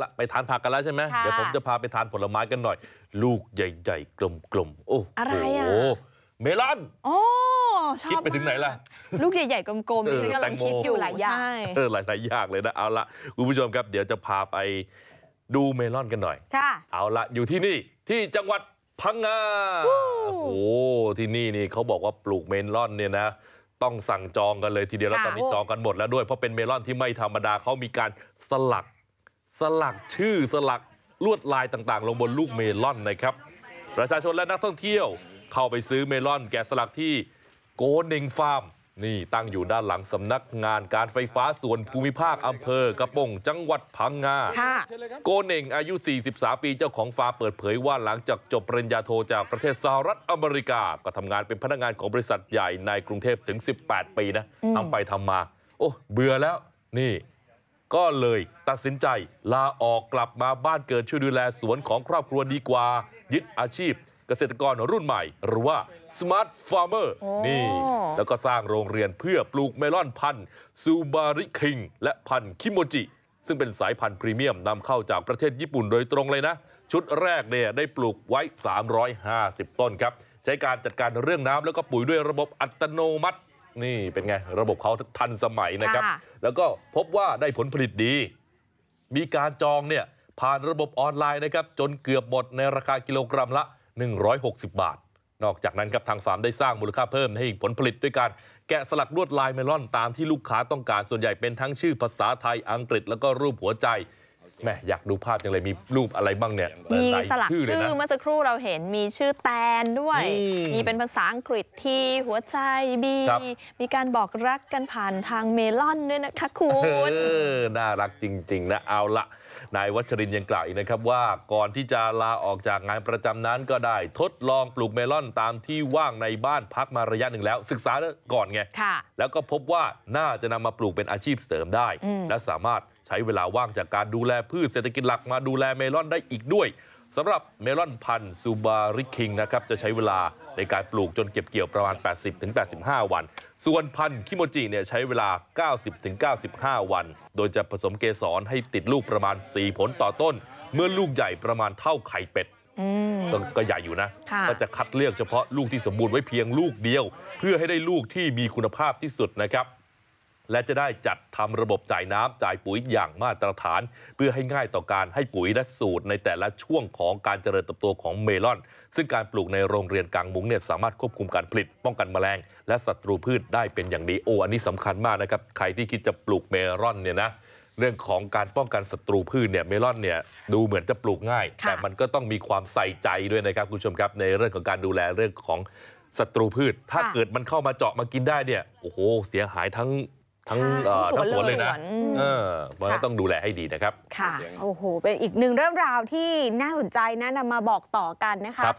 ละไปทานผักกันแล้วใช่ไหมค่ะเดี๋ยวผมจะพาไปทานผลไม้กันหน่อย ลูกใหญ่ๆกลมๆโอ้โหอะไรอะเมลอนโอ้ชอบคิดไปถึงไหนล่ะมากลูกใหญ่ๆกลมๆเออนี่กำลังแตงโมคิดอยู่หลายอย่างใช่เออหลายๆอย่างเลยนะเอาละคุณผู้ชมครับ เดี๋ยวจะพาไปดูเมลอนกันหน่อยค่ะเอาละอยู่ที่นี่ที่จังหวัดพังงาโอ้โหที่นี่นี่เขาบอกว่าปลูกเมลอนเนี่ยนะต้องสั่งจองกันเลยทีเดียวแล้วค่ะตอนนี้จองกันหมดแล้วด้วยเพราะเป็นเมลอนที่ไม่ธรรมดาเขามีการสลัก สลักชื่อสลักลวดลายต่างๆลงบนลูกเมลอนนะครับประชาชนและนักท่องเที่ยวเข้าไปซื้อเมลอนแกะสลักที่โกเนงฟาร์มนี่ตั้งอยู่ด้านหลังสำนักงานการไฟฟ้าส่วนภูมิภาคอำเภอกระป่งจังหวัดพังงาค่ะโกเน่งอายุ 43 ปีเจ้าของฟาร์มเปิดเผยว่าหลังจากจบปริญญาโทจากประเทศสหรัฐอเมริกา ก็ทำงานเป็นพนักงานของบริษัทใหญ่ในกรุงเทพถึง 18 ปีนะอืมทำไปทำมา โอ้เบื่อแล้วนี่ ก็เลยตัดสินใจลาออกกลับมาบ้านเกิดช่วยดูแลสวนของครอบครัวดีกว่ายึดอาชีพเกษตรกรรุ่นใหม่หรือว่า Smart Farmer โอ้นี่แล้วก็สร้างโรงเรียนเพื่อปลูกเมลอนพันธุ์ซูบาริคิงและพันธุ์คิโมจิซึ่งเป็นสายพันธุ์พรีเมียมนำเข้าจากประเทศญี่ปุ่นโดยตรงเลยนะ ชุดแรกเนี่ยได้ปลูกไว้ 350 ต้นครับ ใช้การจัดการเรื่องน้ำแล้วก็ปุ๋ยด้วยระบบอัตโนมัติ นี่เป็นไงระบบเขาทันสมัยนะครับค่ะแล้วก็พบว่าได้ผลผลิตดีมีการจองเนี่ยผ่านระบบออนไลน์นะครับจนเกือบหมดในราคากิโลกรัมละ160บาท นอกจากนั้นครับทางฟาร์มได้สร้างมูลค่าเพิ่มให้ผลผลิตด้วยการแกะสลักลวดลายเมลอนตามที่ลูกค้าต้องการส่วนใหญ่เป็นทั้งชื่อภาษาไทยอังกฤษแล้วก็รูปหัวใจแม่ อยากดูภาพจังเลยมีรูปอะไรบ้างเนี่ยมีหายสลักชื่อเลยชื่อนะเมื่อสักครู่เราเห็นมีชื่อแตนด้วยอืมมีเป็นภาษาอังกฤษทีหัวใจบีครับมีการบอกรักกันผ่านทางเมลอนด้วยนะคะคุเอณอน่ารักจริง ๆ นะเอาละนายวัชรินทร์ยังกล่าวอีกนะครับว่าก่อนที่จะลาออกจากงานประจำนั้นก็ได้ทดลองปลูกเมลอนตามที่ว่างในบ้านพักมาระยะหนึ่งแล้ว ศึกษาก่อนไงค่ะแล้วก็พบว่าน่าจะนำมาปลูกเป็นอาชีพเสริมได้อืมและสามารถใช้เวลาว่างจากการดูแลพืชเศรษฐกิจหลักมาดูแลเมลอนได้อีกด้วยสำหรับเมลอนพันธุ์ซูบาริคิงนะครับจะใช้เวลาในการปลูกจนเก็บเกี่ยวประมาณ 80-85 วัน ส่วนพันธุ์คิโมจิเนี่ยใช้เวลา 90-95 วัน โดยจะผสมเกสรให้ติดลูกประมาณ 4 ผลต่อต้น เมื่อลูกใหญ่ประมาณเท่าไข่เป็ดอืมก็ก็ใหญ่อยู่นะค่ะก็จะคัดเลือกเฉพาะลูกที่สมบูรณ์ไว้เพียงลูกเดียว เพื่อให้ได้ลูกที่มีคุณภาพที่สุดนะครับ และจะได้จัดทำระบบจ่ายน้ำจ่ายปุ๋ยอย่างมาตรฐานเพื่อให้ง่ายต่อการให้ปุ๋ยและสูตรในแต่ละช่วงของการเจริญเติบโตของเมลอน ซึ่งการปลูกในโรงเรียนกลางมุ้งเนี่ยสามารถควบคุมการผลิตป้องกันแมลง และศัตรูพืชได้เป็นอย่างดีโอ้อันนี้สำคัญมากนะครับใครที่คิดจะปลูกเมลอนเนี่ยนะเรื่องของการป้องกันศัตรูพืชเนี่ยเมลอนเนี่ยดูเหมือนจะปลูกง่ายค่ะแต่มันก็ต้องมีความใส่ใจด้วยนะครับคุณผู้ชมครับในเรื่องของการดูแลเรื่องของศัตรูพืช ถ้าเกิดมันเข้ามาเจาะมากินได้เนี่ยโอ้โหเสียหายทั้ง ทั้งเอ่อทั้งสวนเลยนะอืมเออมันก็ต้องดูแลให้ดีนะครับค่ะโอ้โหเป็นอีกหนึ่งเรื่องราวที่น่าสนใจนะนำมาบอกต่อกันนะคะครับ